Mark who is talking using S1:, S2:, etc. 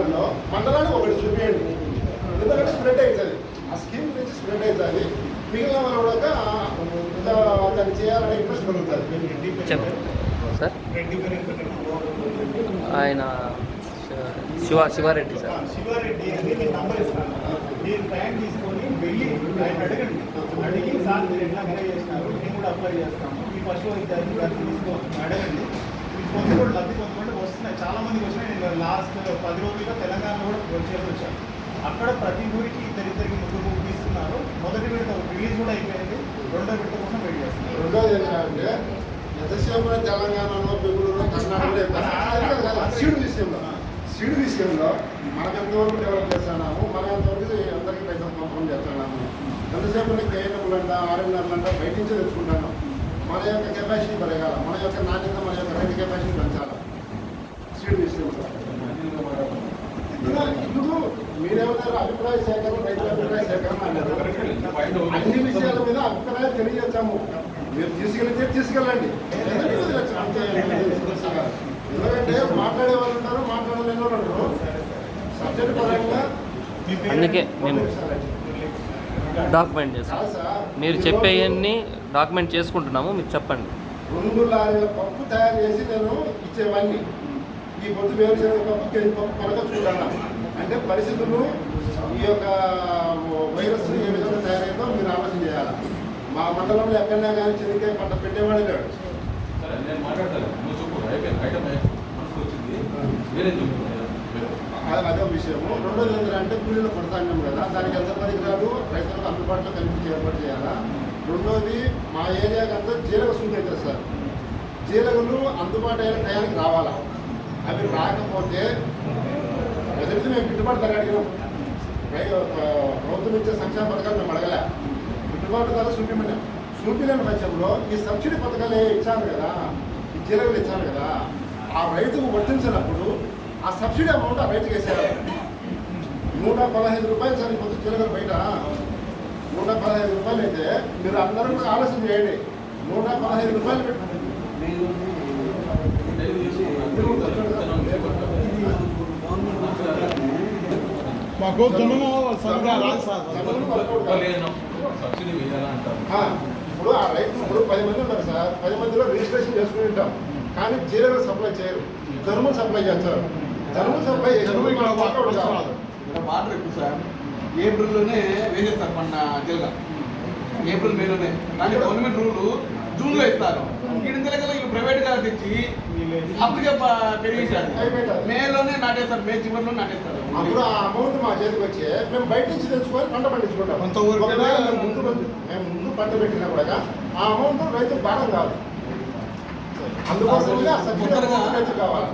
S1: మండలాల్లో మండలాన్ని ఒకటి చూపించండి ఎందుకంటే స్ప్రెడ్ అవుతుంది. ఆ స్కీమ్ నుంచి స్ప్రెడ్ అవుతుంది. మిగిలిన వాళ్ళు కూడా దాన్ని చేయాలనే ఇంట్రెస్ట్ కలుగుతుంది
S2: ఆయన శివ శివారెడ్డి సార్.
S3: శివారెడ్డి అని నేను నంబర్ ఇస్తాను మీరు టైం తీసుకొని వెళ్ళి ఆయన అడగండి. అడిగి సార్ మీరు ఎట్లా మేనేజ్ చేసినారు మేము కూడా అప్లై చేస్తాము. ఈ పశువు తీసుకోవచ్చు అడగండి. కొంత కూడా లబ్ధి కొంతమంది వస్తున్నాయి. చాలా మందికి వచ్చినాయి నేను లాస్ట్ పది రోజులుగా తెలంగాణలో కూడా వచ్చేసి వచ్చాను. అక్కడ ప్రతి ఊరికి ఇద్దరిద్దరికి ముగ్గురు ముగ్గురు తీస్తున్నారు మొదటి విడత రిలీజ్ కూడా అయిపోయింది. రెండో విడత కోసం వెయిట్ చేస్తున్నారు.
S1: రెండోది ఏంటంటే ఎంతసేపు తెలంగాణలో బెంగళూరులో కర్ణాటకలో సీడు విషయంలో. సీడు విషయంలో మనకు ఎంతవరకు డెవలప్ చేస్తున్నాము మనం ఎంతవరకు అందరికీ పైసలు పంపకం చేస్తున్నాము. ఎంతసేపు కేఎంలు అంట ఆర్ఎంఆర్లు అంట బయట నుంచే తెచ్చుకుంటున్నాం మన యొక్క కెపాసిటీ పెరగాల మన యొక్క నాణ్యత మన యొక్క రైతు కెపాసిటీ పెంచాలి సీడు విషయంలో ఇప్పుడు మీరేమన్నారు అభిప్రాయ సేకరణ రైతుల అభిప్రాయ సేకరణ అన్నారు. అన్ని విషయాల మీద అభిప్రాయాలు తెలియజేస్తాము మీరు తీసుకెళ్తే తీసుకెళ్ళండి. ఎందుకంటే మాట్లాడే వాళ్ళు ఉంటారు మాట్లాడలేని వాళ్ళు ఉంటారు. సబ్జెక్ట్ పరంగా
S2: అందుకే
S1: పంపిస్తారండి.
S2: డాక్యుమెంట్ చేస్తాం.
S1: కాదు సార్,
S2: మీరు చెప్పేవన్నీ డాక్యుమెంట్ చేసుకుంటున్నాము మీరు చెప్పండి.
S1: రెండు లారీల పప్పు తయారు చేసి నేను ఇచ్చేవాడిని. ఈ పొద్దు వేరుశనగ పప్పు కొనక చూడాలి. అంటే పరిస్థితులు ఈ యొక్క వైరస్ ఏ విధంగా తయారైందో మీరు ఆలోచన చేయాలి. మా మండలంలో ఎక్కడైనా కానీ చెనికాయ పంట పెట్టేవాడు లేడు.
S4: సరే నేను మాట్లాడతాను. నువ్వు చెప్పు. అయిపోయింది. ఐటమ్ మనసుకు వచ్చింది. వేరే చెప్పు
S1: అ- అదే విషయము. రెండోది ఏంటంటే కూలీలు కొడతాన్నాం కదా. దానికి ఎంత పరికరాలు రైతులకు అందుబాటులో కల్పించి ఏర్పాటు చేయాలా? రెండోది మా ఏరియాకి అంతా జీలక సూట్ అవుతుంది సార్. జీలకలు అందుబాటు అయిన టయానికి రావాలా? అవి రాకపోతే తెలిసి మేము గిట్టుబాటు ధర అడిగినాం. ప్రభుత్వం ఇచ్చే సంక్షేమ పథకాలు మేము అడగలే. గిట్టుబాటు ధర చూపిమన్నాం చూపిలేని పక్షంలో ఈ సబ్సిడీ పథకాలు ఇచ్చాను కదా? ఈ జీలకలు ఇచ్చాను కదా? ఆ రైతుకు వర్తించినప్పుడు ఆ సబ్సిడీ అమౌంట్ ఆ రైతుకి వేసేయాలి. నూట పదహైదు రూపాయలు సరే ఇప్పుడు జీలకలు బయట. నూట పదహైదు రూపాయలు అయితే మీరు అందరూ కూడా ఆలోచన చేయండి. నూట పదహైదు రూపాయలు పెట్టండి
S4: సబ్సిడీ వేయాలా అంటారు
S1: ఆ, ఇప్పుడు ఆ రైతు ఇప్పుడు పది మంది ఉంటారు సార్. పది మందిలో రిజిస్ట్రేషన్ చేసుకుని ఉంటాం కానీ చీరలు సప్లై చేయరు ధర్మం సప్లై చేస్తారు ధర్మం సప్లై
S5: జనము ఇక్కడ
S6: వాటర్ ఎక్కువ సార్ ఏప్రిల్లోనే వేసేస్తారు మన జిల్లా ఏప్రిల్ మేలోనే కానీ గవర్నమెంట్ రూల్ జూన్లో ఇస్తారు. ఇక్కడ తెచ్చి అప్పటికే ప- పెరిగించారు మేలోనే నాటేస్తారు మే చివరిలో నాటేస్తారు
S1: అప్పుడు ఆ అమౌంట్ మా చేతికి వచ్చి మేము బయట నుంచి తెచ్చుకొని పంట పండించుకుంటాం. ముందు పంట- మేము ముందు పంట పెట్టినా కూడా ఆ అమౌంట్ రైతు భారం కాదు. అందుకోసమే రైతుకు కావాలి.